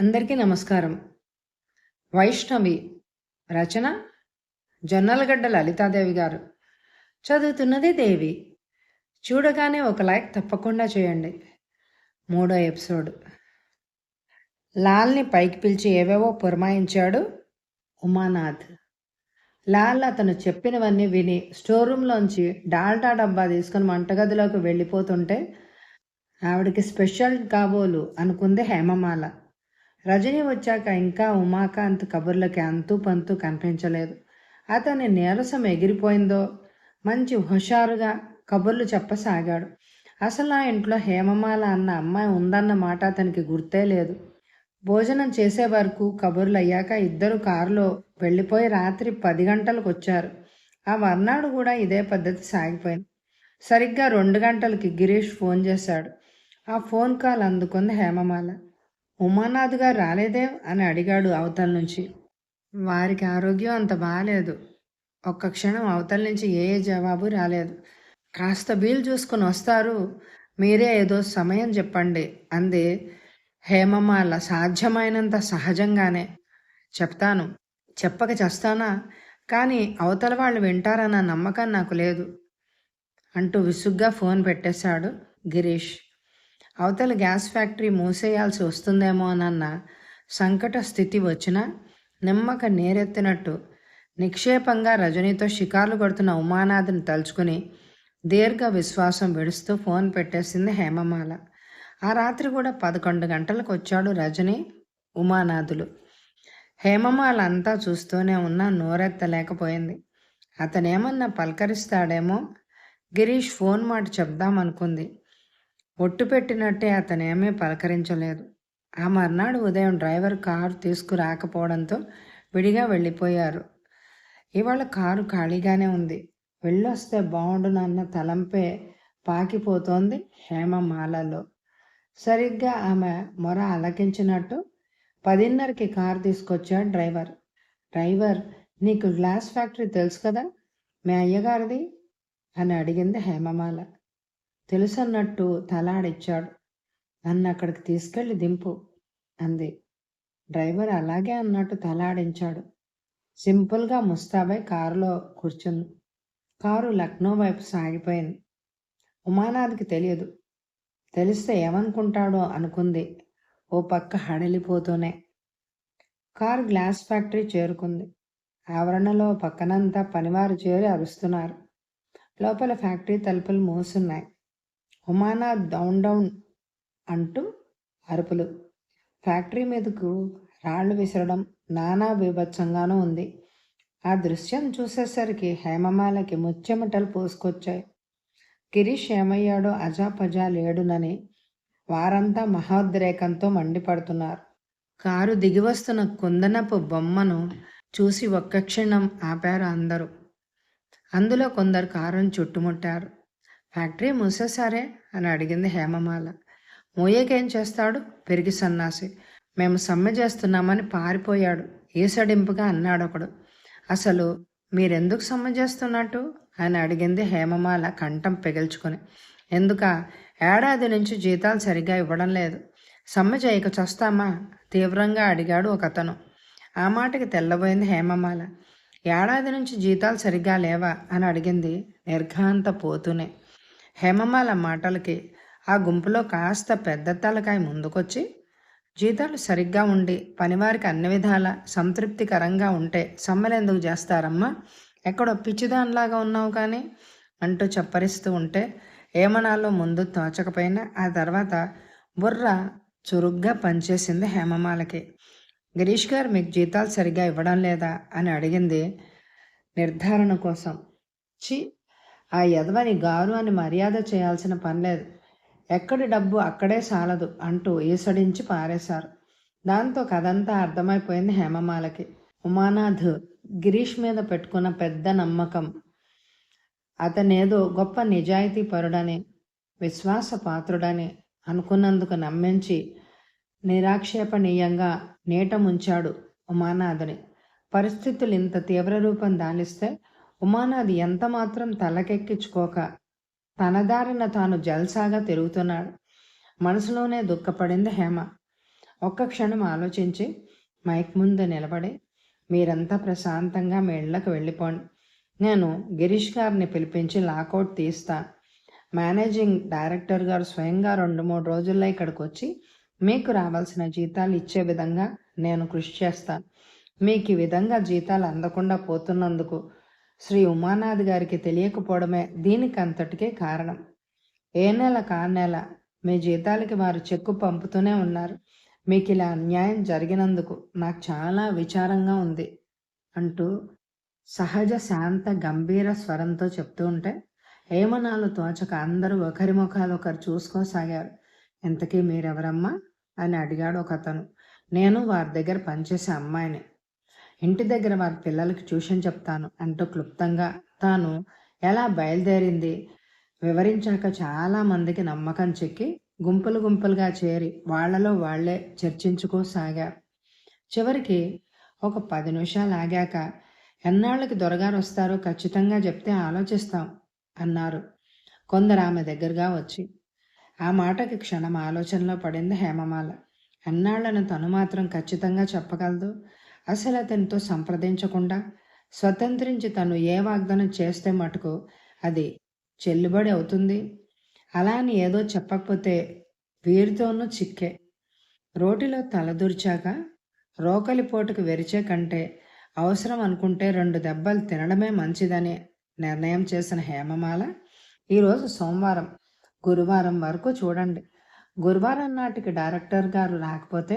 అందరికీ నమస్కారం. వైష్ణవి రచన జొన్నలగడ్డ లలితాదేవి గారు. చదువుతున్నది దేవి. చూడగానే ఒక లైక్ తప్పకుండా చేయండి. మూడో ఎపిసోడ్. లాల్ని పైకి పిలిచి ఏవేవో పురమాయించాడు ఉమానాథ్. లాల్ అతను చెప్పినవన్నీ విని స్టోర్ రూమ్లోంచి డాల్టా డబ్బా తీసుకుని వంటగదిలోకి వెళ్ళిపోతుంటే ఆవిడకి స్పెషల్ కాబోలు అనుకుంది హేమమాల. రజని వచ్చాక ఇంకా ఉమాకాంత్ కబుర్లకి అంతు పంతు కనిపించలేదు. అతని నీరసం ఎగిరిపోయిందో మంచి హుషారుగా కబుర్లు చెప్పసాగాడు. అసలు ఆ ఇంట్లో హేమమాల అన్న అమ్మాయి ఉందన్న మాట అతనికి గుర్తే లేదు. భోజనం చేసే వరకు కబుర్లు అయ్యాక ఇద్దరు కారులో వెళ్ళిపోయి రాత్రి పది గంటలకు వచ్చారు. ఆ మర్నాడు కూడా ఇదే పద్ధతి సాగిపోయింది. సరిగ్గా రెండు గంటలకి గిరీష్ ఫోన్ చేశాడు. ఆ ఫోన్ కాల్ అందుకుంది హేమమాల. ఉమానాథ్ గారు రాలేదే అని అడిగాడు అవతల నుంచి. వారికి ఆరోగ్యం అంత బాగాలేదు ఒక్క క్షణం అవతల నుంచి ఏ ఏ జవాబు రాలేదు. కాస్త వీలు చూసుకుని వస్తారు. మీరే ఏదో సమయం చెప్పండి అంది. హేమమాల సాధ్యమైనంత సహజంగానే. చెప్తాను. చెప్పక చేస్తానా? కానీ అవతల వాళ్ళు వింటారన్న నమ్మకం నాకు లేదు. అంటూ విసుగ్గా ఫోన్ పెట్టేశాడు గిరీష్. అవతల గ్యాస్ ఫ్యాక్టరీ మూసేయాల్సి వస్తుందేమోనన్న సంకట స్థితి వచ్చినా నిమ్మక నేరెత్తినట్టు నిక్షేపంగా రజనీతో షికార్లు కొడుతున్న ఉమానాథిని తలుచుకుని దీర్ఘ విశ్వాసం విడుస్తూ ఫోన్ పెట్టేసింది హేమమాల. ఆ రాత్రి కూడా పదకొండు గంటలకు వచ్చాడు రజని ఉమానాథులు. హేమమాల అంతా చూస్తూనే ఉన్నా నోరెత్తలేకపోయింది. అతనేమన్నా పలకరిస్తాడేమో? గిరీష్ ఫోన్ మాట చెప్దామనుకుంది. ఒట్టు పెట్టినట్టే అతనేమీ పలకరించలేదు. ఆ మర్నాడు ఉదయం డ్రైవర్ కారు తీసుకురాకపోవడంతో విడిగా వెళ్ళిపోయారు. ఇవాళ కారు ఖాళీగానే ఉంది. వెళ్ళొస్తే బాగుండునన్న తలంపే పాకిపోతోంది హేమమాలలో సరిగ్గా ఆమె మొర అలకించినట్టు పదిన్నరకి కారు తీసుకొచ్చాడు డ్రైవర్. డ్రైవర్ నీకు గ్లాస్ ఫ్యాక్టరీ తెలుసు కదా? మీ అయ్యగారిది? అని అడిగింది హేమమాల. తెలుసన్నట్టు తలాడిచ్చాడు. నన్ను అక్కడికి తీసుకెళ్ళి దింపు అంది. డ్రైవర్ అలాగే అన్నట్టు తలాడించాడు. సింపుల్గా ముస్తాబై కారులో కూర్చుంది. కారు లక్నో వైపు సాగిపోయింది. ఉమానాథ్కి తెలియదు. తెలిస్తే ఏమనుకుంటాడో అనుకుంది. ఓ పక్క హడలిపోతూనే. కారు గ్లాస్ ఫ్యాక్టరీ చేరుకుంది. ఆవరణలో పక్కనంతా పనివారు చేరి అరుస్తున్నారు. లోపల ఫ్యాక్టరీ తలుపులు మూసున్నాయి. ఉమానా డౌన్ డౌన్ అంటూ అరుపులు. ఫ్యాక్టరీ మీదకు రాళ్ళు విసరడం నానా బీభత్సంగానూ ఉంది. ఆ దృశ్యం చూసేసరికి హేమమాలకి ముచ్చెమటలు పోసుకొచ్చాయి. గిరీష్ ఏమయ్యాడో అజాపజా లేడునని వారంతా మహోద్రేకంతో మండిపడుతున్నారు. కారు దిగివస్తున్న కుందనపు బొమ్మను చూసి ఒక్క క్షణం ఆపారు అందరూ. అందులో కొందరు కారును చుట్టుముట్టారు. ఫ్యాక్టరీ మూసేశారే? అని అడిగింది హేమమాల. మోయేకేం చేస్తాడు? పెరిగి సన్నాసి. మేము సమ్మె చేస్తున్నామని పారిపోయాడు ఈసడింపుగా అన్నాడు ఒకడు అసలు మీరెందుకు సమ్మె చేస్తున్నట్టు? అని అడిగింది హేమమాల కంఠం పెగిల్చుకొని. ఎందుక? ఏడాది నుంచి జీతాలు సరిగా ఇవ్వడం లేదు. సమ్మె చేయక చస్తామా? తీవ్రంగా అడిగాడు ఒక అతను ఆ మాటకి తెల్లబోయింది హేమమాల. ఏడాది నుంచి జీతాలు సరిగ్గా లేవా? అని అడిగింది నిర్ఘాంత పోతూనే. హేమమాల మాటలకి ఆ గుంపులో కాస్త పెద్ద తలకాయ ముందుకొచ్చి జీతాలు సరిగ్గా ఉండి పనివారికి అన్ని విధాల సంతృప్తికరంగా ఉంటే సమ్మెలెందుకు చేస్తారమ్మా? ఎక్కడో పిచ్చిదానిలాగా ఉన్నావు కానీ? అంటూ చప్పరిస్తూ ఉంటే ఏమనాలో ముందు తోచకపోయినా ఆ తర్వాత బుర్ర చురుగ్గా పనిచేసింది హేమమాలకి. గిరీష్ గారు మీకు జీతాలు సరిగ్గా ఇవ్వడం లేదా అని అడిగింది నిర్ధారణ కోసం. చి ఆ యదవని గారు అని మర్యాద చేయాల్సిన పనిలేదు ఎక్కడి డబ్బు అక్కడే సాలదు అంటూ ఈసడించి పారేశారు. దాంతో కథంతా అర్థమైపోయింది హేమమాలకి. ఉమానాథ్ గిరీష్ మీద పెట్టుకున్న పెద్ద నమ్మకం. అతనేదో గొప్ప నిజాయితీ పరుడని విశ్వాసపాత్రుడని అనుకున్నందుకు నమ్మించి నిరాక్షేపణీయంగా నీట ముంచాడు ఉమానాథుని. పరిస్థితులు ఇంత తీవ్ర రూపం దాలిస్తే ఉమానాథ్ ఎంత మాత్రం తలకెక్కించుకోక తనదారిన తాను జల్సాగా తిరుగుతున్నాడు. మనసులోనే దుఃఖపడింది హేమ. ఒక్క క్షణం ఆలోచించి మైక్ ముందు నిలబడి మీరంతా ప్రశాంతంగా మీ ఇళ్ళకు వెళ్ళిపోండి. నేను గిరీష్ గారిని పిలిపించి లాకౌట్ తీస్తా. మేనేజింగ్ డైరెక్టర్ గారు స్వయంగా రెండు మూడు రోజుల్లో ఇక్కడికి వచ్చి మీకు రావాల్సిన జీతాలు ఇచ్చే విధంగా నేను కృషి చేస్తాను మీకు ఈ విధంగా జీతాలు అందకుండా పోతున్నందుకు శ్రీ ఉమానాథ్ గారికి తెలియకపోవడమే దీనికి అంతటికే కారణం. ఏ నెల కా నెల మీ జీతాలకి వారు చెక్కు పంపుతూనే ఉన్నారు. మీకు ఇలా అన్యాయం జరిగినందుకు నాకు చాలా విచారంగా ఉంది అంటూ సహజ శాంత గంభీర స్వరంతో చెప్తూ ఉంటే ఏమనాలు తోచక అందరూ ఒకరి ముఖాలు ఒకరు చూసుకోసాగారు. ఇంతకీ మీరెవరమ్మా? అని అడిగాడు ఒక అతను నేను వారి దగ్గర పనిచేసే అమ్మాయిని. ఇంటి దగ్గర వారి పిల్లలకి ట్యూషన్ చెప్తాను. అంటూ క్లుప్తంగా తాను ఎలా బయలుదేరింది వివరించాక చాలా మందికి నమ్మకం చెక్కి గుంపులు గుంపులుగా చేరి వాళ్ళలో వాళ్ళే చర్చించుకోసాగారు చివరికి ఒక పది నిమిషాలు ఆగాక ఎన్నాళ్ళకి దొరగారు వస్తారో ఖచ్చితంగా చెప్తే ఆలోచిస్తాం అన్నారు. కొందరు ఆమె దగ్గరగా వచ్చి ఆ మాటకి క్షణం ఆలోచనలో పడింది హేమమాల. ఎన్నాళ్ళను తను మాత్రం ఖచ్చితంగా చెప్పగలదు? అసలు అతనితో సంప్రదించకుండా స్వతంత్రించి తను ఏ వాగ్దానం చేస్తే మటుకు అది చెల్లుబడి అవుతుంది. అలా అని ఏదో చెప్పకపోతే వీరితోనూ చిక్కే. రోటిలో తలదూర్చాక రోకలిపోటుకు వెరిచే కంటే అవసరం అనుకుంటే రెండు దెబ్బలు తినడమే మంచిదని నిర్ణయం చేసిన హేమమాల ఈరోజు సోమవారం గురువారం వరకు చూడండి. గురువారం నాటికి డైరెక్టర్ గారు రాకపోతే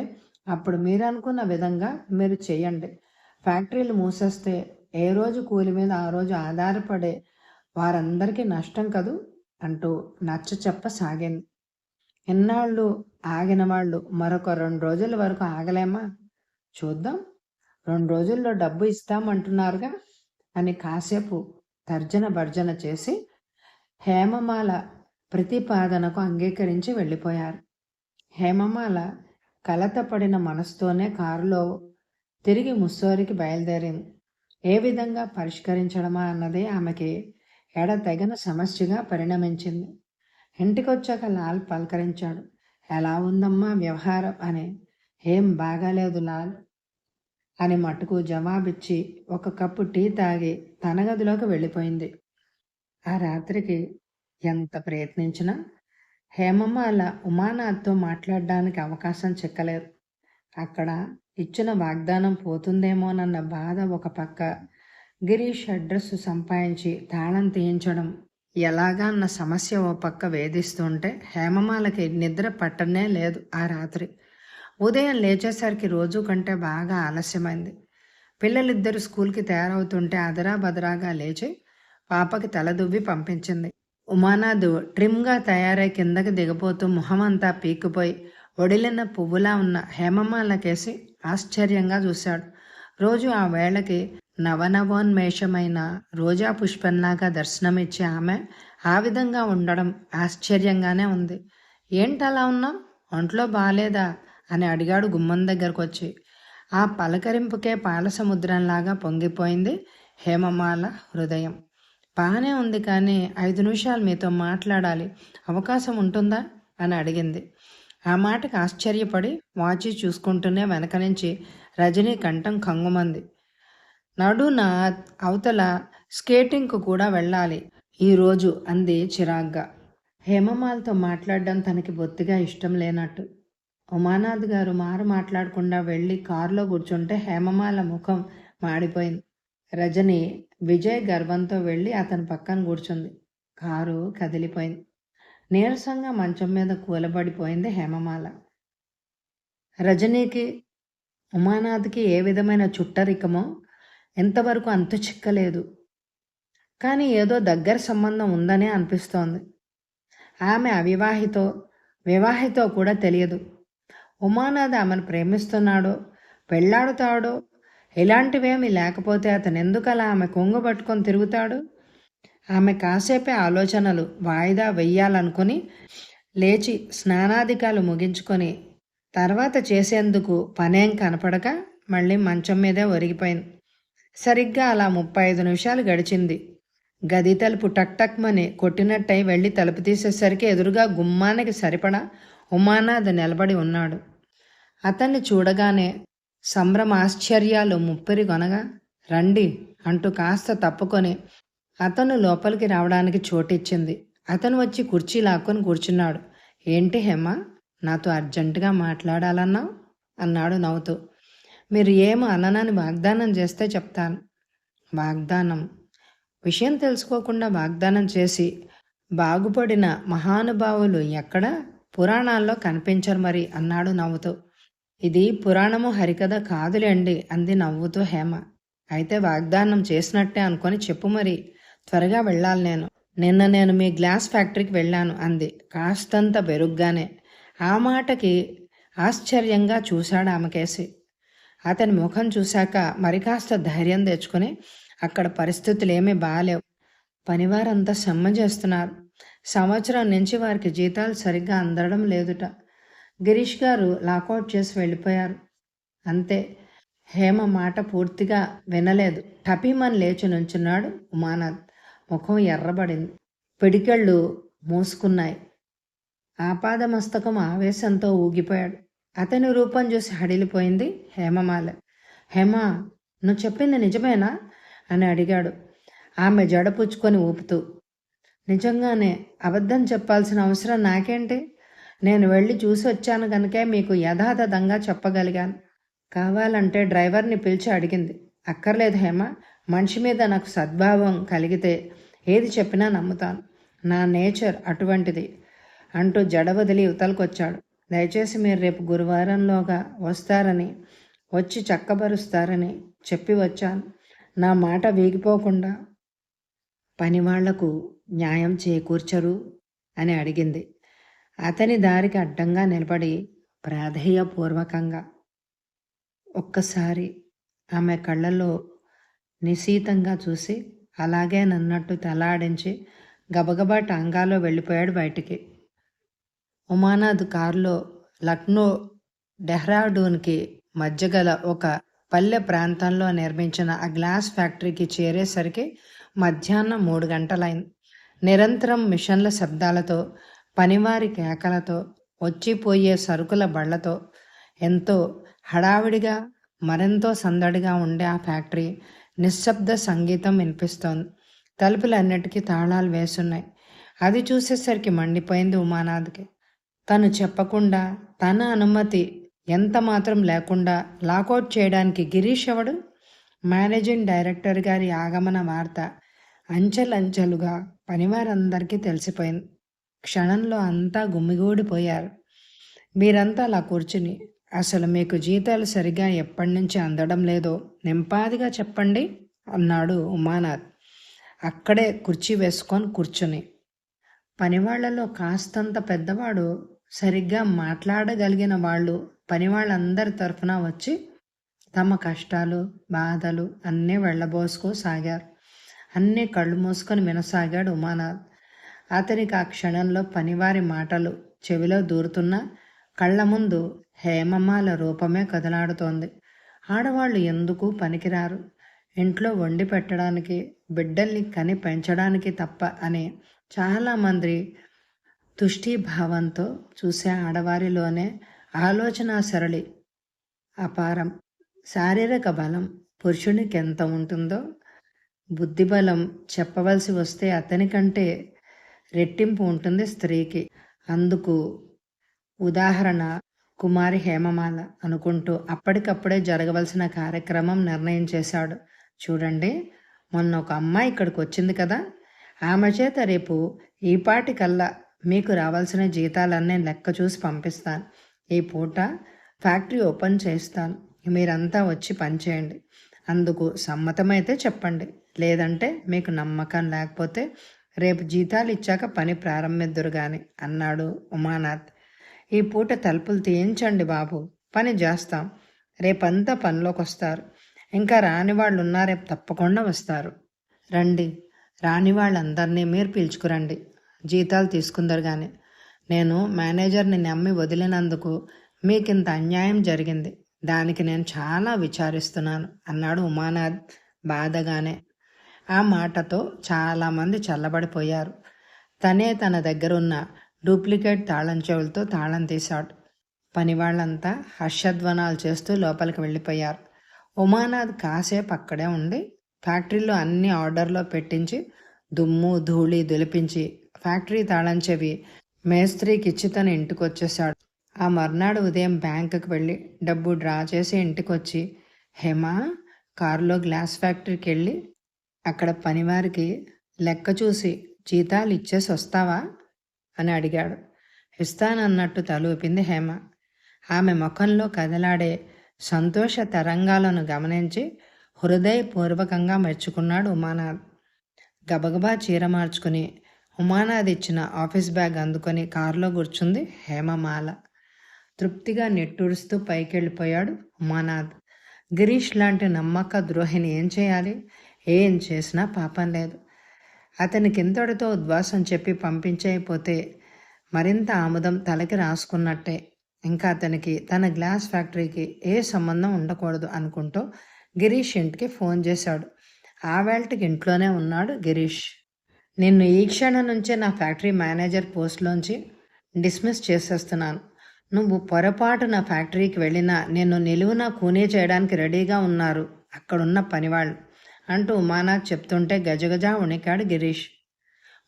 అప్పుడు మీరు అనుకున్న విధంగా మీరు చేయండి. ఫ్యాక్టరీలు మూసేస్తే ఏ రోజు కూలి మీద ఆ రోజు ఆధారపడే వారందరికీ నష్టం కదూ అంటూ నచ్చ చెప్పసాగింది ఎన్నాళ్ళు ఆగిన వాళ్ళు మరొక రెండు రోజుల వరకు ఆగలేమా? చూద్దాం. రెండు రోజుల్లో డబ్బు ఇస్తామంటున్నారుగా అని కాసేపు తర్జన భర్జన చేసి హేమమాల ప్రతిపాదనకు అంగీకరించి వెళ్ళిపోయారు. హేమమాల కలతపడిన మనసుతోనే కారులో తిరిగి ముస్సోరికి బయలుదేరింది. ఏ విధంగా పరిష్కరించడమా అన్నదే ఆమెకి ఎడతెగన సమస్యగా పరిణమించింది. ఇంటికొచ్చాక లాల్ పలకరించాడు. ఎలా ఉందమ్మా వ్యవహారం? అని. ఏం బాగాలేదు లాల్ అని మటుకు జవాబిచ్చి ఒక కప్పు టీ తాగి తన గదిలోకి వెళ్ళిపోయింది. ఆ రాత్రికి ఎంత ప్రయత్నించినా హేమమ్మ అలా ఉమానాథ్తో మాట్లాడడానికి అవకాశం చిక్కలేదు. అక్కడ ఇచ్చిన వాగ్దానం పోతుందేమోనన్న బాధ ఒక పక్క గిరీష్ అడ్రస్ సంపాదించి తాళం తీయించడం ఎలాగా అన్న సమస్య ఓ పక్క వేధిస్తుంటే హేమమాలకి నిద్ర పట్టనే లేదు ఆ రాత్రి. ఉదయం లేచేసరికి రోజు కంటే బాగా ఆలస్యమైంది. పిల్లలిద్దరు స్కూల్కి తయారవుతుంటే అదరా బదరాగా లేచి పాపకి తలదువ్వి పంపించింది. ఉమానాదు ట్రిమ్గా తయారై కిందకి దిగబోతూ మొహమంతా పీక్కుపోయి ఒడిలిన పువ్వులా ఉన్న హేమమాలకేసి ఆశ్చర్యంగా చూశాడు. రోజు ఆ వేళకి నవనవోన్మేషమైన రోజా పుష్పంలాగా దర్శనమిచ్చే ఆమె ఆ విధంగా ఉండడం ఆశ్చర్యంగానే ఉంది. ఏంటలా ఉన్నాం ఒంట్లో బాగాలేదా అని అడిగాడు గుమ్మం దగ్గరకు వచ్చి ఆ పలకరింపుకే పాలసముద్రంలాగా పొంగిపోయింది హేమమాల హృదయం. బాగానే ఉంది కానీ ఐదు నిమిషాలు మీతో మాట్లాడాలి. అవకాశం ఉంటుందా? అని అడిగింది. ఆ మాటకి ఆశ్చర్యపడి వాచి చూసుకుంటూనే వెనక నుంచి రజనీ కంఠం కంగుమంది. నడున అవతల స్కేటింగ్కు కూడా వెళ్ళాలి. ఈరోజు అంది చిరాగ్గా. హేమమాలతో మాట్లాడడం తనకి బొత్తిగా ఇష్టం లేనట్టు. ఉమానాథ్ గారు మారు మాట్లాడకుండా వెళ్ళి కారులో కూర్చుంటే హేమమాల ముఖం మాడిపోయింది. రజని విజయ్ గర్వంతో వెళ్ళి అతని పక్కన కూర్చుంది. కారు కదిలిపోయింది. నీరసంగా మంచం మీద కూలబడిపోయింది హేమమాల. రజనీకి ఉమానాథ్కి ఏ విధమైన చుట్టరికమో ఎంతవరకు అంతు చిక్కలేదు. కానీ ఏదో దగ్గర సంబంధం ఉందనే అనిపిస్తోంది. ఆమె అవివాహితో వివాహితో కూడా తెలియదు. ఉమానాథ్ ఆమెను ప్రేమిస్తున్నాడో పెళ్ళాడుతాడో ఇలాంటివేమీ లేకపోతే అతను ఎందుకు అలా ఆమె కొంగు పట్టుకొని తిరుగుతాడు? ఆమె కాసేపే ఆలోచనలు వాయిదా వెయ్యాలనుకుని లేచి స్నానాధికాలు ముగించుకొని తర్వాత చేసేందుకు పనేం కనపడక మళ్ళీ మంచం మీదే ఒరిగిపోయింది. సరిగ్గా అలా ముప్పై ఐదు నిమిషాలు గడిచింది. గది తలుపు టక్ టక్మని కొట్టినట్టయి వెళ్ళి తలుపు తీసేసరికి ఎదురుగా గుమ్మానికి సరిపడా ఉమానాథ్ నిలబడి ఉన్నాడు. అతన్ని చూడగానే సంభ్రమాశ్చర్యాలు ముప్పిరి కొనగా రండి అంటూ కాస్త తప్పుకొని అతను లోపలికి రావడానికి చోటిచ్చింది. అతను వచ్చి కుర్చీ లాక్కొని కూర్చున్నాడు. ఏంటి హేమ నాతో అర్జెంటుగా మాట్లాడాలన్నావు? అన్నాడు నవ్వుతూ. మీరు ఏమో అననని వాగ్దానం చేస్తే చెప్తాను. వాగ్దానం? విషయం తెలుసుకోకుండా వాగ్దానం చేసి బాగుపడిన మహానుభావులు ఎక్కడ? పురాణాల్లో కనిపించరు మరి అన్నాడు నవ్వుతూ. ఇది పురాణము హరికథ కాదులేండి అంది నవ్వుతూ హేమ. అయితే వాగ్దానం చేసినట్టే అనుకొని చెప్పు మరి త్వరగా వెళ్ళాలి నేను. నిన్న నేను మీ గ్లాస్ ఫ్యాక్టరీకి వెళ్ళాను అంది కాస్తంత బెరుగ్గానే. ఆ మాటకి ఆశ్చర్యంగా చూశాడు ఆమెకేసి అతని ముఖం చూశాక మరి కాస్త ధైర్యం తెచ్చుకొని అక్కడ పరిస్థితులు ఏమీ బాగాలేవు పనివారంతా సమ్మ చేస్తున్నారు. సంవత్సరం నుంచి వారికి జీతాలు సరిగ్గా అందడం లేదుట. గిరీష్ గారు లాకౌట్ చేసి వెళ్ళిపోయారు. అంతే. హేమ మాట పూర్తిగా వినలేదు. టపీమన్ లేచి నుంచున్నాడు ఉమానాథ్. ముఖం ఎర్రబడింది. పిడికెళ్ళు మూసుకున్నాయి. ఆపాదమస్తకం ఆవేశంతో ఊగిపోయాడు. అతని రూపం చూసి హడిలిపోయింది హేమమాల హేమ నువ్వు చెప్పింది నిజమేనా? అని అడిగాడు. ఆమె జడపుచ్చుకొని ఊపుతూ నిజంగానే అబద్ధం చెప్పాల్సిన అవసరం నాకేంటి? నేను వెళ్ళి చూసి వచ్చాను కనుకే మీకు యథాతథంగా చెప్పగలిగాను. కావాలంటే డ్రైవర్ని పిలిచి అడిగింది. అక్కర్లేదు హేమ మనిషి మీద నాకు సద్భావం కలిగితే ఏది చెప్పినా నమ్ముతాను. నా నేచర్ అటువంటిది అంటూ జడ వదిలి ఇవతలకొచ్చాడు. దయచేసి మీరు రేపు గురువారంలోగా వస్తారని వచ్చి చక్కబరుస్తారని చెప్పి వచ్చాను. నా మాట వీగిపోకుండా పనివాళ్ళకు న్యాయం చేకూర్చరు అని అడిగింది. అతని దారికి అడ్డంగా నిలబడి ప్రాధేయపూర్వకంగా ఒక్కసారి ఆమె కళ్ళల్లో నిశీతంగా చూసి అలాగే నన్నట్టు తలాడించి గబగబా టాంగాలో వెళ్ళిపోయాడు బయటికి. ఉమానాథ్ కారులో లక్నో డెహ్రాడూన్కి మధ్యగల ఒక పల్లె ప్రాంతంలో నిర్మించిన ఆ గ్లాస్ ఫ్యాక్టరీకి చేరేసరికి మధ్యాహ్నం మూడు గంటలైంది. నిరంతరం మిషన్ల శబ్దాలతో పనివారి కేకలతో వచ్చిపోయే సరుకుల బళ్ళతో ఎంతో హడావిడిగా మరెంతో సందడిగా ఉండే ఆ ఫ్యాక్టరీ నిశ్శబ్ద సంగీతం వినిపిస్తోంది. తలుపులన్నిటికీ తాళాలు వేసున్నాయి. అది చూసేసరికి మండిపోయింది ఉమానాథ్కి. తను చెప్పకుండా తన అనుమతి ఎంత మాత్రం లేకుండా లాకౌట్ చేయడానికి గిరీష్ ఎవడు? మేనేజింగ్ డైరెక్టర్ గారి ఆగమన వార్త అంచెలంచెలుగా పనివారందరికీ తెలిసిపోయింది. క్షణంలో అంతా గుమ్మిగూడిపోయారు మీరంతా అలా కూర్చుని అసలు మీకు జీతాలు సరిగా ఎప్పటి నుంచి అందడం లేదో నింపాదిగా చెప్పండి అన్నాడు ఉమానాథ్. అక్కడే కుర్చీ వేసుకొని కూర్చుని పనివాళ్ళలో కాస్తంత పెద్దవాడు సరిగ్గా మాట్లాడగలిగిన వాళ్ళు పనివాళ్ళందరి తరఫున వచ్చి తమ కష్టాలు బాధలు అన్నీ వెళ్ళబోసుకోసాగారు. అన్నీ కళ్ళు మూసుకొని వినసాగాడు ఉమానాథ్. అతనికి ఆ క్షణంలో పనివారి మాటలు చెవిలో దూరుతున్నా కళ్ళ ముందు హేమమాల రూపమే కదలాడుతోంది. ఆడవాళ్ళు ఎందుకు పనికిరారు? ఇంట్లో వండి పెట్టడానికి బిడ్డల్ని కని పెంచడానికి తప్ప అని చాలామంది తుష్టిభావంతో చూసే ఆడవారిలోనే ఆలోచన సరళి అపారం. శారీరక బలం పురుషునికి ఎంత ఉంటుందో? బుద్ధిబలం చెప్పవలసి వస్తే అతనికంటే రెట్టింపు ఉంటుంది స్త్రీకి. అందుకు ఉదాహరణ కుమారి హేమమాల అనుకుంటూ అప్పటికప్పుడే జరగవలసిన కార్యక్రమం నిర్ణయం చేశాడు. చూడండి మొన్న ఒక అమ్మాయి ఇక్కడికి వచ్చింది కదా. ఆమె చేత రేపు ఈపాటికల్లా మీకు రావాల్సిన జీతాలన్నీ లెక్క చూసి పంపిస్తాను. ఈ పూట ఫ్యాక్టరీ ఓపెన్ చేస్తాను. మీరంతా వచ్చి పనిచేయండి అందుకు సమ్మతమైతే చెప్పండి. లేదంటే మీకు నమ్మకం లేకపోతే రేపు జీతాలు ఇచ్చాక పని ప్రారంభిద్దురు గాని అన్నాడు ఉమానాథ్. ఈ పూట తలుపులు తీయించండి బాబు పని చేస్తాం. రేపంతా పనిలోకి వస్తారు ఇంకా రాని వాళ్ళు ఉన్నా రేపు తప్పకుండా వస్తారు. రండి రాని వాళ్ళందరినీ మీరు పీల్చుకురండి. జీతాలు తీసుకుందరు కానీ నేను మేనేజర్ని నమ్మి వదిలినందుకు మీకు ఇంత అన్యాయం జరిగింది. దానికి నేను చాలా విచారిస్తున్నాను అన్నాడు ఉమానాథ్ బాధగానే. ఆ మాటతో చాలామంది చల్లబడిపోయారు. తనే తన దగ్గరున్న డూప్లికేట్ తాళం చెవులతో తాళం తీశాడు. పనివాళ్ళంతా హర్షధ్వనాలు చేస్తూ లోపలికి వెళ్ళిపోయారు. ఉమానాథ్ కాసేపు అక్కడే ఉండి ఫ్యాక్టరీలో అన్ని ఆర్డర్లో పెట్టించి దుమ్ము ధూళి దులిపించి ఫ్యాక్టరీ తాళం చెవి మేస్త్రికి ఇచ్చి తన ఇంటికి వచ్చేశాడు ఆ మర్నాడు ఉదయం బ్యాంకుకి వెళ్ళి డబ్బు డ్రా చేసి ఇంటికి వచ్చి హేమ కారులో గ్లాస్ ఫ్యాక్టరీకి వెళ్ళి అక్కడ పనివారికి లెక్క చూసి జీతాలు ఇచ్చేసి వస్తావా? అని అడిగాడు. ఇస్తానన్నట్టు తలూపింది హేమ. ఆమె ముఖంలో కదలాడే సంతోష తరంగాలను గమనించి హృదయపూర్వకంగా మెచ్చుకున్నాడు ఉమానాథ్. గబగబా చీర మార్చుకుని ఉమానాథ్ ఇచ్చిన ఆఫీస్ బ్యాగ్ అందుకొని కారులో కూర్చుంది హేమమాల తృప్తిగా నెట్టూడుస్తూ పైకెళ్ళిపోయాడు ఉమానాథ్. గిరీష్ లాంటి నమ్మక ద్రోహిని ఏం చేయాలి? ఏం చేసినా పాపం లేదు. అతనికి ఇంతటితో ఉద్వాసం చెప్పి పంపించైపోతే మరింత ఆముదం తలకి రాసుకున్నట్టే. ఇంకా అతనికి తన గ్లాస్ ఫ్యాక్టరీకి ఏ సంబంధం ఉండకూడదు అనుకుంటూ గిరీష్ ఇంటికి ఫోన్ చేశాడు. ఆ వేళటికి ఇంట్లోనే ఉన్నాడు గిరీష్. నిన్ను ఈ క్షణం నుంచే నా ఫ్యాక్టరీ మేనేజర్ పోస్ట్లోంచి డిస్మిస్ చేసేస్తున్నాను. నువ్వు పొరపాటు నా ఫ్యాక్టరీకి వెళ్ళినా నిన్ను నిలువున కూనే చేయడానికి రెడీగా ఉన్నారు అక్కడున్న పనివాళ్ళు. అంటూ ఉమానాథ్ చెప్తుంటే గజగజ ఉణికాడు గిరీష్.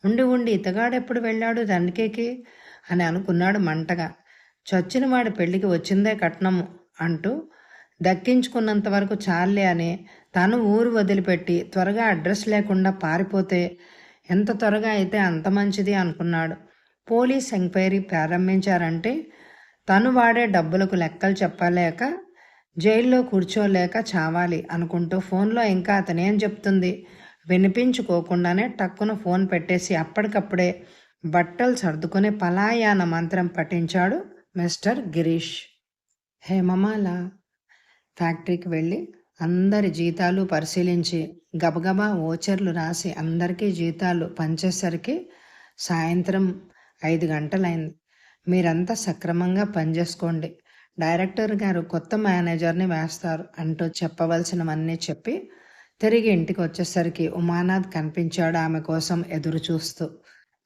ఉండి ఉండి ఇతగాడెప్పుడు వెళ్ళాడు తండ్రికి అని అనుకున్నాడు మంటగా. చచ్చిన వాడి పెళ్ళికి వచ్చిందే కట్నము అంటూ దక్కించుకున్నంత వరకు చాలే అని తను ఊరు వదిలిపెట్టి త్వరగా అడ్రస్ లేకుండా పారిపోతే ఎంత త్వరగా అయితే అంత మంచిది అనుకున్నాడు. పోలీస్ ఎంక్వైరీ ప్రారంభించారంటే తను వాడే డబ్బులకు లెక్కలు చెప్పలేక జైల్లో కూర్చోలేక చావాలి అనుకుంటూ ఫోన్లో ఇంకా అతనేం చెప్తుంది? వినిపించుకోకుండానే టక్కున ఫోన్ పెట్టేసి అప్పటికప్పుడే బట్టలు సర్దుకుని పలాయాన మంత్రం పఠించాడు మిస్టర్ గిరీష్. హేమమాల ఫ్యాక్టరీకి వెళ్ళి అందరి జీతాలు పరిశీలించి గబగబా ఓచర్లు రాసి అందరికీ జీతాలు పంచేసరికి సాయంత్రం ఐదు గంటలైంది. మీరంతా సక్రమంగా పనిచేసుకోండి డైరెక్టర్ గారు కొత్త మేనేజర్ని వేస్తారు అంటూ చెప్పవలసినవన్నీ చెప్పి తిరిగి ఇంటికి వచ్చేసరికి ఉమానాథ్ కనిపించాడు ఆమె కోసం ఎదురు చూస్తూ.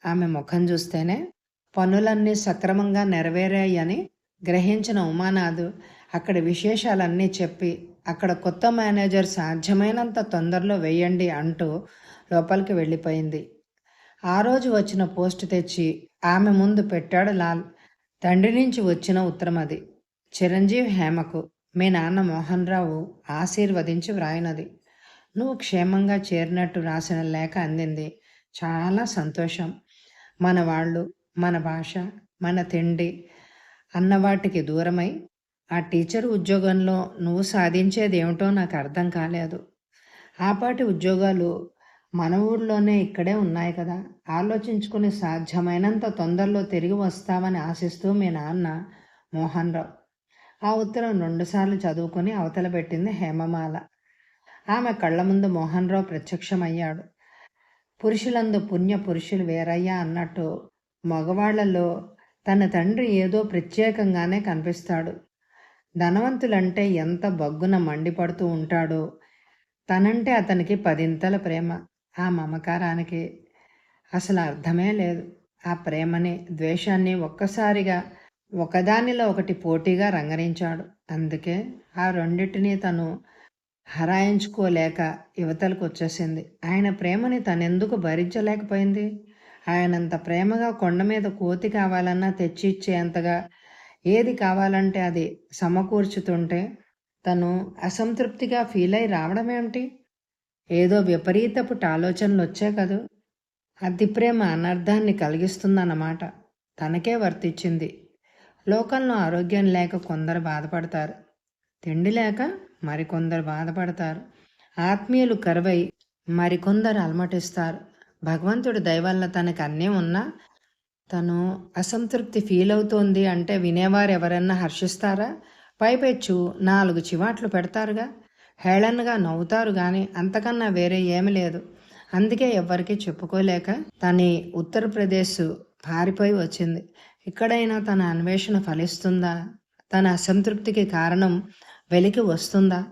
ఆమె ముఖం చూస్తేనే పనులన్నీ సక్రమంగా నెరవేరాయని గ్రహించిన ఉమానాథ్ అక్కడ విశేషాలన్నీ చెప్పి అక్కడ కొత్త మేనేజర్ సాధ్యమైనంత తొందరలో వేయండి అంటూ లోపలికి వెళ్ళిపోయింది. ఆ రోజు వచ్చిన పోస్ట్ తెచ్చి ఆమె ముందు పెట్టాడు లాల్. తండ్రి నుంచి వచ్చిన ఉత్తరం అది. చిరంజీవి హేమకు మీ నాన్న మోహన్ రావు ఆశీర్వదించి వ్రాయినది. నువ్వు క్షేమంగా చేరినట్టు రాసిన లేఖ అందింది. చాలా సంతోషం. మన వాళ్ళు మన భాష మన తిండి అన్న వాటికి దూరమై ఆ టీచర్ ఉద్యోగంలో నువ్వు సాధించేది ఏమిటో నాకు అర్థం కాలేదు. ఆపాటి ఉద్యోగాలు మన ఊళ్ళోనే ఇక్కడే ఉన్నాయి కదా. ఆలోచించుకుని సాధ్యమైనంత తొందరలో తిరిగి వస్తామని ఆశిస్తూ మీ నాన్న మోహన్ రావు ఆ ఉత్తరం రెండుసార్లు చదువుకుని అవతల పెట్టింది హేమమాల. ఆమె కళ్ళ ముందు మోహన్ రావు ప్రత్యక్షమయ్యాడు. పురుషులందు పుణ్య పురుషులు వేరయ్యా అన్నట్టు మగవాళ్ళలో తన తండ్రి ఏదో ప్రత్యేకంగానే కనిపిస్తాడు. ధనవంతులంటే ఎంత బగ్గున మండిపడుతూ ఉంటాడో తనంటే అతనికి పదింతల ప్రేమ. ఆ మమకారానికి అసలు అర్థమే లేదు. ఆ ప్రేమని ద్వేషాన్ని ఒక్కసారిగా ఒకదానిలో ఒకటి పోటీగా రంగరించాడు. అందుకే ఆ రెండింటినీ తను హరాయించుకోలేక యువతలకు వచ్చేసింది ఆయన ప్రేమని తనెందుకు భరించలేకపోయింది? ఆయనంత ప్రేమగా కొండ మీద కోతి కావాలన్నా తెచ్చి ఇచ్చేంతగా ఏది కావాలంటే అది సమకూర్చుతుంటే తను అసంతృప్తిగా ఫీల్ అయి రావడం ఏమిటి ఏదో విపరీతపు ఆలోచనలు వచ్చే కదూ? అతి ప్రేమ అనర్థాన్ని కలిగిస్తుందన్నమాట. తనకే వర్తించింది లోకంలో ఆరోగ్యం లేక కొందరు బాధపడతారు. తిండి లేక మరికొందరు బాధపడతారు. ఆత్మీయులు కరువై మరికొందరు అలమటిస్తారు. భగవంతుడి దయవల్ల తనకు అన్నీ ఉన్నా తను అసంతృప్తి ఫీల్ అవుతోంది అంటే వినేవారు ఎవరన్నా హర్షిస్తారా? పైపెచ్చు నాలుగు చివాట్లు పెడతారుగా. హేళనగా నవ్వుతారు కానీ అంతకన్నా వేరే ఏమి లేదు. అందుకే ఎవ్వరికీ చెప్పుకోలేక తని ఉత్తరప్రదేశ్ పారిపోయి వచ్చింది. ఎక్కడైనా తన అన్వేషణ ఫలిస్తుందా? తన అసంతృప్తికి కారణం వెలికి వస్తుందా?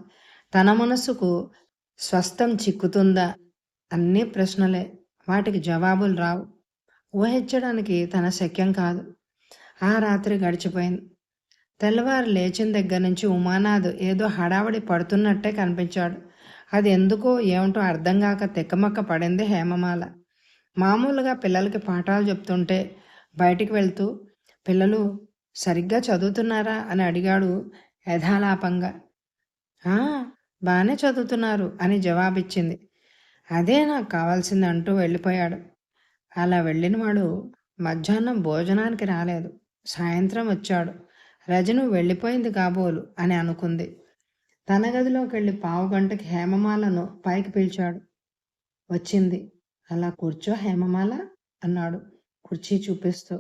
తన మనసుకు స్వస్థం చిక్కుతుందా? అన్నీ ప్రశ్నలే. వాటికి జవాబులు రావు. ఊహించడానికి తన శక్యం కాదు. ఆ రాత్రి గడిచిపోయింది. తెల్లవారు లేచిన దగ్గర నుంచి ఉమానాథ్ ఏదో హడావడి పడుతున్నట్టే కనిపించాడు. అది ఎందుకో ఏమిటో అర్థం కాక తిక్కమక్క పడింది హేమమాల. మామూలుగా పిల్లలకి పాఠాలు చెప్తుంటే బయటికి వెళ్తూ పిల్లలు సరిగ్గా చదువుతున్నారా? అని అడిగాడు యథాలాపంగా. "ఆ, బాగానే చదువుతున్నారు అని జవాబిచ్చింది. అదే నాకు కావాల్సింది అంటూ వెళ్ళిపోయాడు. అలా వెళ్ళినవాడు మధ్యాహ్నం భోజనానికి రాలేదు. సాయంత్రం వచ్చాడు. రజను వెళ్ళిపోయింది కాబోలు అని అనుకుంది. తన గదిలోకి వెళ్ళి పావు గంటకి హేమమాలను పైకి పిలిచాడు. వచ్చింది. అలా కూర్చో హేమమాల అన్నాడు. కుర్చీ చూపిస్తూ.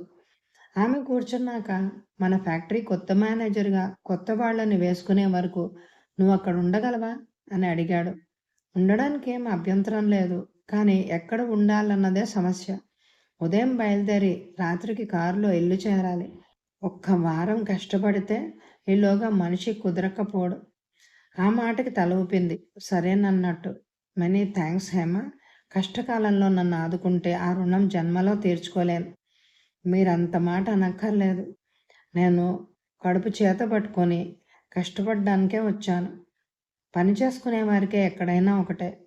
ఆమె కూర్చున్నాక మన ఫ్యాక్టరీ కొత్త మేనేజర్గా కొత్త వాళ్ళని వేసుకునే వరకు నువ్వు అక్కడ ఉండగలవా అని అడిగాడు. ఉండడానికి ఏం అభ్యంతరం లేదు కానీ ఎక్కడ ఉండాలన్నదే సమస్య. ఉదయం బయలుదేరి రాత్రికి కారులో ఇల్లు చేరాలి. ఒక్క వారం కష్టపడితే ఈలోగా మనిషి కుదరకపోడు. ఆ మాటకి తల ఊపింది. సరేనన్నట్టు. Many thanks Hema. కష్టకాలంలో నన్ను ఆదుకుంటే ఆ రుణం జన్మలో తీర్చుకోలేను. మీరంత మాట అనక్కర్లేదు. నేను కడుపు చేత పట్టుకొని కష్టపడ్డానికే వచ్చాను. పని చేసుకునే వారికే ఎక్కడైనా ఒకటే.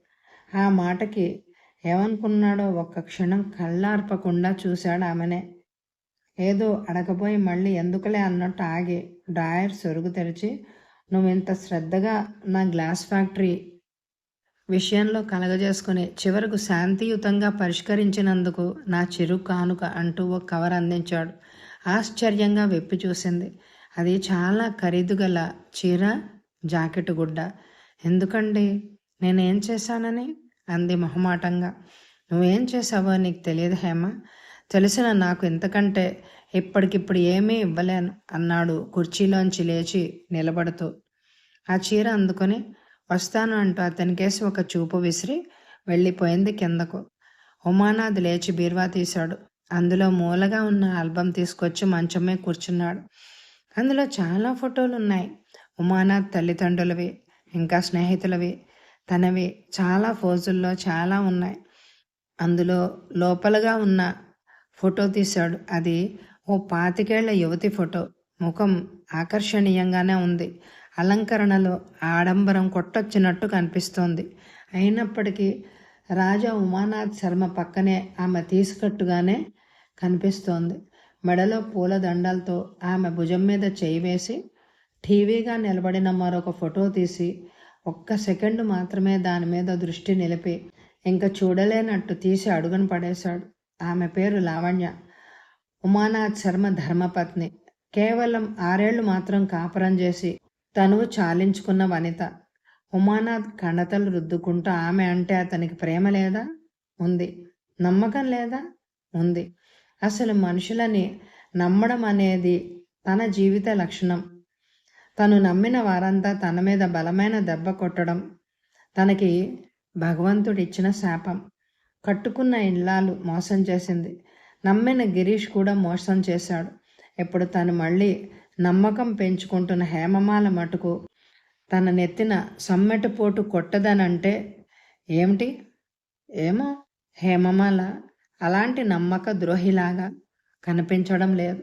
ఆ మాటకి ఏమనుకున్నాడో ఒక్క క్షణం కళ్ళార్పకుండా చూశాడు ఆమెనే. ఏదో అడగబోయి మళ్ళీ ఎందుకులే అన్నట్టు ఆగి డ్రాయర్ సొరుగు తెరిచి నువ్వు ఇంత శ్రద్ధగా నా గ్లాస్ ఫ్యాక్టరీ విషయంలో కలగజేసుకుని చివరకు శాంతియుతంగా పరిష్కరించినందుకు నా చిరు కానుక అంటూ ఒక కవర్ అందించాడు. ఆశ్చర్యంగా వెప్పి చూసింది. అది చాలా ఖరీదు గల చీర జాకెట్ గుడ్డ. ఎందుకండి? నేనేం చేశానని? అంది మొహమాటంగా. నువ్వేం చేసావో నీకు తెలియదు హేమ. తెలిసిన నాకు ఇంతకంటే ఇప్పటికిప్పుడు ఏమీ ఇవ్వలేను అన్నాడు కుర్చీలోంచి లేచి నిలబడుతూ. ఆ చీర అందుకొని వస్తాను అంటూ అతనికేసి ఒక చూపు విసిరి వెళ్ళిపోయింది కిందకు. ఉమానాథ్ లేచి బీరువా తీశాడు. అందులో మూలగా ఉన్న ఆల్బమ్ తీసుకొచ్చి మంచమే కూర్చున్నాడు. అందులో చాలా ఫోటోలు ఉన్నాయి ఉమానాథ్ తల్లిదండ్రులవి ఇంకా స్నేహితులవి తనవి చాలా ఫోజుల్లో చాలా ఉన్నాయి. అందులో లోపలగా ఉన్న ఫోటో తీశాడు. అది ఓ పాతికేళ్ళ యువతి ఫోటో. ముఖం ఆకర్షణీయంగానే ఉంది. అలంకరణలో ఆడంబరం కొట్టొచ్చినట్టు కనిపిస్తోంది. అయినప్పటికీ రాజా ఉమానాథ్ శర్మ పక్కనే ఆమె తీసుకట్టుగానే కనిపిస్తోంది. మెడలో పూల దండాలతో ఆమె భుజం మీద చేయి వేసి టీవీగా నిలబడిన మరొక ఫోటో తీసి ఒక్క సెకండ్ మాత్రమే దాని మీద దృష్టి నిలిపి ఇంకా చూడలేనట్టు తీసి అడుగున పడేశాడు. ఆమె పేరు లావణ్య. ఉమానాథ్ శర్మ ధర్మపత్ని. కేవలం ఆరేళ్ళు మాత్రం కాపురం చేసి తను చాలించుకున్న వనిత. ఉమానాథ్ కణతలు రుద్దుకుంటూ ఆమె అంటే అతనికి ప్రేమ లేదా? ఉంది. నమ్మకం లేదా? ఉంది. అసలు మనుషులని నమ్మడం అనేది తన జీవిత లక్షణం. తను నమ్మిన వారంతా తన మీద బలమైన దెబ్బ కొట్టడం తనకి భగవంతుడిచ్చిన శాపం. కట్టుకున్న ఇల్లాలు మోసం చేసింది. నమ్మిన గిరీష్ కూడా మోసం చేశాడు. ఇప్పుడు తను మళ్ళీ నమ్మకం పెంచుకుంటున్న హేమమాల మటుకు తన నెత్తిన సమ్మెటపోటు కొట్టదనంటే ఏమిటి? ఏమో హేమమాల అలాంటి నమ్మక ద్రోహిలాగా కనిపించడం లేదు.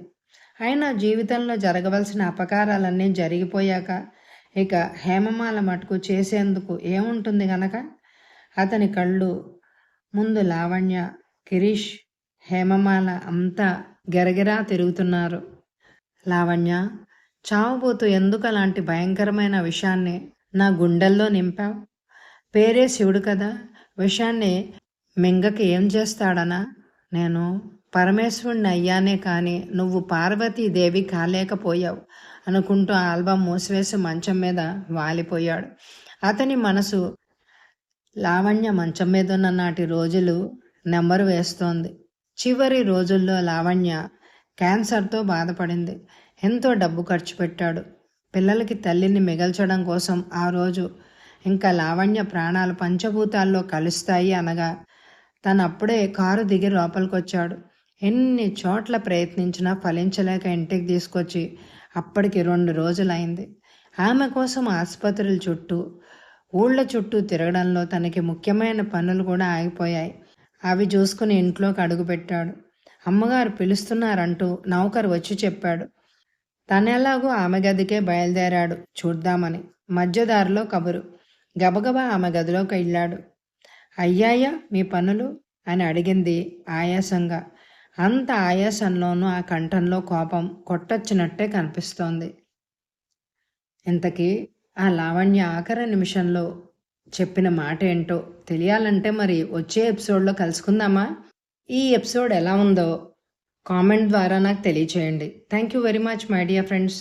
అయినా జీవితంలో జరగవలసిన అపకారాలన్నీ జరిగిపోయాక ఇక హేమమాల మటుకు చేసేందుకు ఏముంటుంది గనక? అతని కళ్ళు ముందు లావణ్య గిరీష్ హేమమాల అంతా గెరగెరా తిరుగుతున్నారు. లావణ్య చావుబోతూ ఎందుకు అలాంటి భయంకరమైన విషయాన్ని నా గుండెల్లో నింపావు? పేరే శివుడు కదా విషయాన్ని మింగకి ఏం చేస్తాడనా? నేను పరమేశ్వరుణ్ణి అయ్యానే కానీ నువ్వు పార్వతీదేవి కాలేకపోయావు అనుకుంటూ ఆల్బం మూసివేసి మంచం మీద వాలిపోయాడు. అతని మనసు లావణ్య మంచం మీద ఉన్న నాటి రోజులు నెంబరు వేస్తోంది. చివరి రోజుల్లో లావణ్య క్యాన్సర్తో బాధపడింది. ఎంతో డబ్బు ఖర్చు పెట్టాడు. పిల్లలకి తల్లిని మిగల్చడం కోసం ఆ రోజు ఇంకా లావణ్య ప్రాణాలు పంచభూతాల్లో కలుస్తాయి అనగా తను అప్పుడే కారు దిగి లోపలికొచ్చాడు. ఎన్ని చోట్ల ప్రయత్నించినా ఫలించలేక ఇంటికి తీసుకొచ్చి అప్పటికి రెండు రోజులైంది. ఆమె కోసం ఆసుపత్రుల చుట్టూ ఊళ్ళ చుట్టూ తిరగడంలో తనకి ముఖ్యమైన పనులు కూడా ఆగిపోయాయి. అవి చూసుకుని ఇంట్లోకి అడుగుపెట్టాడు. అమ్మగారు పిలుస్తున్నారంటూ నౌకరు వచ్చి చెప్పాడు. తనెలాగూ ఆమె గదికే బయలుదేరాడు చూద్దామని. మధ్యదారిలో కబురు. గబగబా ఆమె గదిలోకి వెళ్ళాడు. అయ్యాయా మీ పనులు? అని అడిగింది ఆయాసంగా. అంత ఆయాసంలోనూ ఆ కంఠంలో కోపం కొట్టొచ్చినట్టే కనిపిస్తోంది. ఇంతకీ ఆ లావణ్య ఆఖరి నిమిషంలో చెప్పిన మాట ఏంటో తెలియాలంటే మరి వచ్చే ఎపిసోడ్లో కలుసుకుందామా? ఈ ఎపిసోడ్ ఎలా ఉందో కామెంట్ ద్వారా నాకు తెలియచేయండి. Thank you very much my dear friends